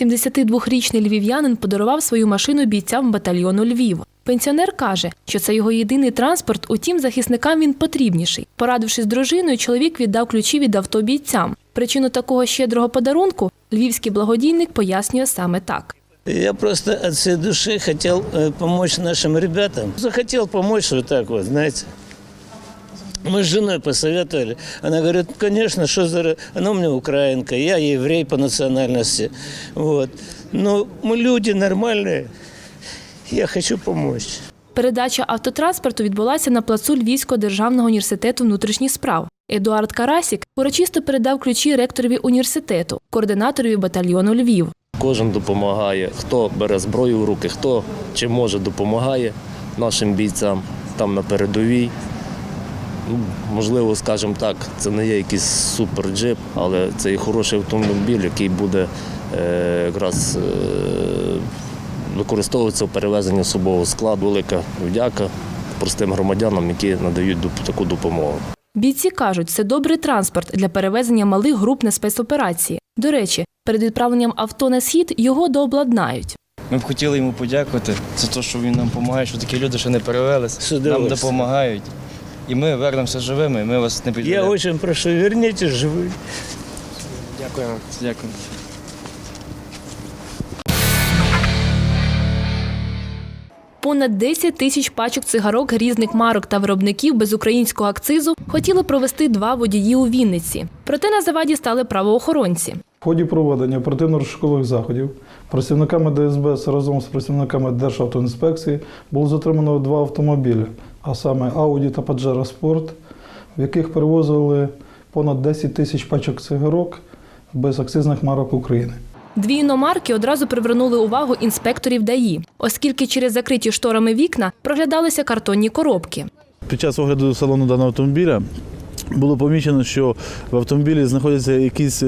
72-річний львів'янин подарував свою машину бійцям батальйону Львів. Пенсіонер каже, що це його єдиний транспорт, утім, захисникам він потрібніший. Порадившись з дружиною, чоловік віддав ключі від авто бійцям. Причину такого щедрого подарунку львівський благодійник пояснює саме так. Я просто от всей души хотел помочь нашим ребятам. Захотел помочь вот так вот. Мы с женой посоветовали. Она говорит, «Ну, конечно, что за... ра- Она у меня украинка, я еврей по национальности. Вот. Но мы люди нормальные. Я хочу помочь. Передача автотранспорту відбулася на плацу Львівського державного університету внутрішніх справ. Едуард Карасік урочисто передав ключі ректорові університету, координаторові батальйону Львів. Кожен допомагає, хто бере зброю в руки, хто чи може допомагає нашим бійцям там на передовій. Ну, можливо, скажімо так, це не є якийсь суперджип, але це і хороший автомобіль, який буде е, якраз е, використовуватися в перевезенні особового складу. Велика вдяка простим громадянам, які надають таку допомогу. Бійці кажуть, це добрий транспорт для перевезення малих груп на спецоперації. До речі, перед відправленням авто на схід його дообладнають. Ми б хотіли йому подякувати за те, що він нам допомагає, що такі люди ще не перевелись, нам допомагають. І ми вернемося живими, і ми вас не Я дуже очень прошу, верніть живими. Дякую. Дякую. Понад 10 тисяч пачок цигарок різних марок та виробників без українського акцизу хотіли провести два водії у Вінниці. Проте на заваді стали правоохоронці. В ході проведення оперативно-розшукових заходів працівниками ДСБС разом з працівниками Державтоінспекції було затримано два автомобілі, а саме Audi та Pajero Sport, в яких перевозили понад 10 тисяч пачок цигарок без акцизних марок України. Дві іномарки одразу привернули увагу інспекторів ДАІ, оскільки через закриті шторами вікна проглядалися картонні коробки. Під час огляду салону даного автомобіля було помічено, що в автомобілі знаходяться якісь е,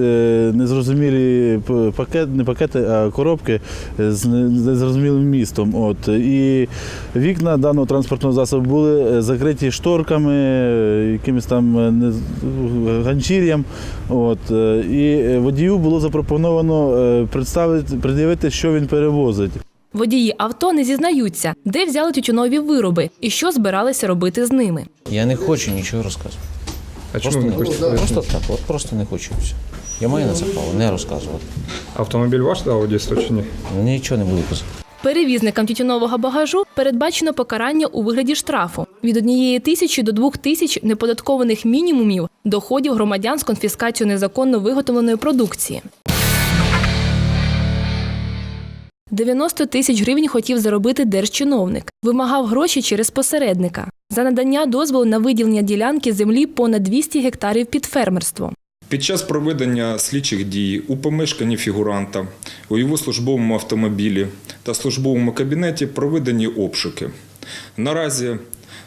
незрозумілі п- пакет, не пакети, а коробки з незрозумілим містом. От. І вікна даного транспортного засобу були е, закриті шторками, е, якимось там ганчір'ям. От. І водію було запропоновано представити, пред'явити, що він перевозить. Водії авто не зізнаються, де взяли тютюнові вироби і що збиралися робити з ними. Я не хочу нічого розказувати. А Просто чому ви не хочете хочете? Просто так, от просто не хочу. і все. Я маю на це право не розказувати. Автомобіль ваш дав дійсно чи ні? Нічого не буду казати. Перевізникам тютюнового багажу передбачено покарання у вигляді штрафу від однієї тисячі до двох тисяч неподаткованих мінімумів доходів громадян з конфіскацією незаконно виготовленої продукції. 90 тисяч гривень хотів заробити держчиновник. Вимагав гроші через посередника. За надання дозволу на виділення ділянки землі понад 200 гектарів під фермерство. Під час проведення слідчих дій у помешканні фігуранта, у його службовому автомобілі та службовому кабінеті проведені обшуки. Наразі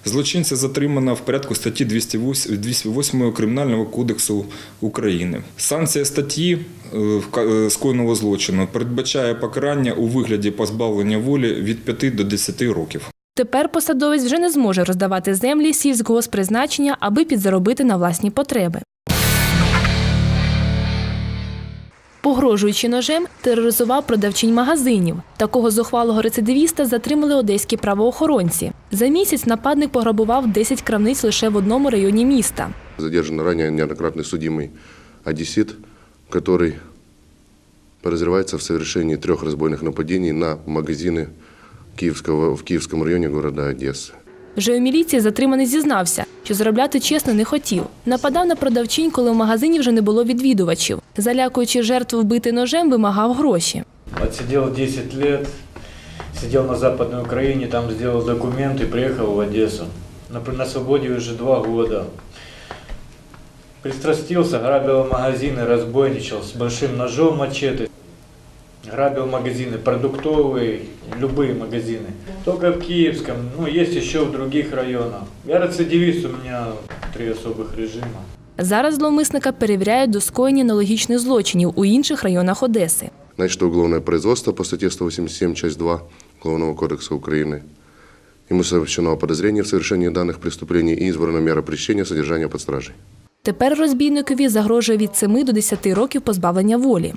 злочинця затримано в порядку статті 208 208 Кримінального кодексу України. Санкція статті е, е, скоєного злочину передбачає покарання у вигляді позбавлення волі від 5 до 10 років. Тепер посадовець вже не зможе роздавати землі сільськогоспризначення, аби підзаробити на власні потреби. Погрожуючи ножем, тероризував продавчинь магазинів. Такого зухвалого рецидивіста затримали одеські правоохоронці. За місяць нападник пограбував 10 крамниць лише в одному районі міста. Задержан ранее неоднократно судимый одессит, который подозревается в совершении трех разбойных нападений на магазины Киевского, в Киевском районе города Одессы. Вже у міліції затриманий зізнався, що заробляти чесно не хотів. Нападав на продавчинь, коли в магазині вже не було відвідувачів. Залякуючи жертву вбити ножем, вимагав гроші. Отсидел 10 лет, сидел на Западной Украине, там сделал документы, приехал в Одессу. На, на свободе уже два года. Пристрастился, грабил магазины, разбойничал с большим ножом мачете. Грабил магазины продуктовые, любые магазины. Только в Киевском, ну есть еще в других районах. Я рецидивист, у меня три особых режима. Зараз зловмисника перевіряють до скоєння аналогічних злочинів у інших районах Одеси. Начато уголовное производство по статье 187, часть 2 Уголовного кодекса Украины. Ему совершено подозрение в совершении данных преступлений и избрана мера пресечения содержания под стражей. Тепер розбійникові загрожує від 7 до 10 років позбавлення волі.